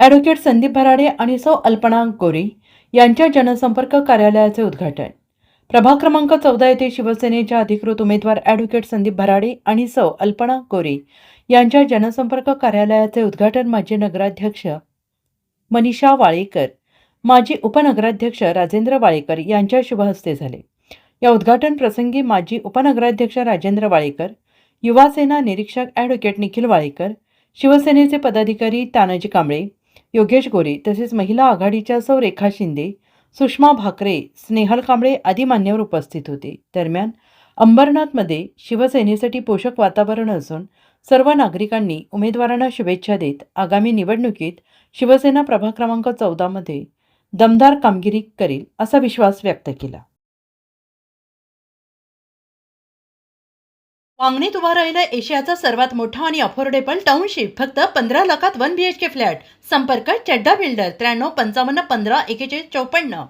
Advocate Sandeep Bharade आणि सौ अल्पना गोरे यांच्या जनसंपर्क कार्यालयाचे उद्घाटन. प्रभाग क्रमांक चौदा येथे शिवसेनेच्या अधिकृत उमेदवार ॲडव्होकेट संदीप भराडे आणि सौ अल्पना गोरे यांच्या जनसंपर्क कार्यालयाचे उद्घाटन माजी नगराध्यक्ष मनीषा वाळेकर माजी उपनगराध्यक्ष राजेंद्र वाळेकर यांच्या शुभहस्ते झाले. या उद्घाटन प्रसंगी माजी उपनगराध्यक्ष राजेंद्र वाळेकर युवा सेना निरीक्षक ॲडव्होकेट निखिल वाळेकर शिवसेनेचे पदाधिकारी तानाजी कांबळे योगेश गोरे तसेच महिला आघाडीच्या सौ रेखा शिंदे सुषमा भाकरे स्नेहल कांबळे आदी मान्यवर उपस्थित होते. दरम्यान अंबरनाथमध्ये शिवसेनेसाठी पोषक वातावरण असून सर्व नागरिकांनी उमेदवारांना शुभेच्छा देत आगामी निवडणुकीत शिवसेना प्रभाग क्रमांक चौदामध्ये दमदार कामगिरी करेल असा विश्वास व्यक्त केला. वांगणीत उभा राहिला एशियाचा सर्वात मोठा आणि अफोर्डेबल टाउनशिप फक्त पंधरा लाखात one B H K flat संपर्क चड्डा बिल्डर त्र्याण्णव पंचावन्न पंधरा एकेचाळीस चौपन्न.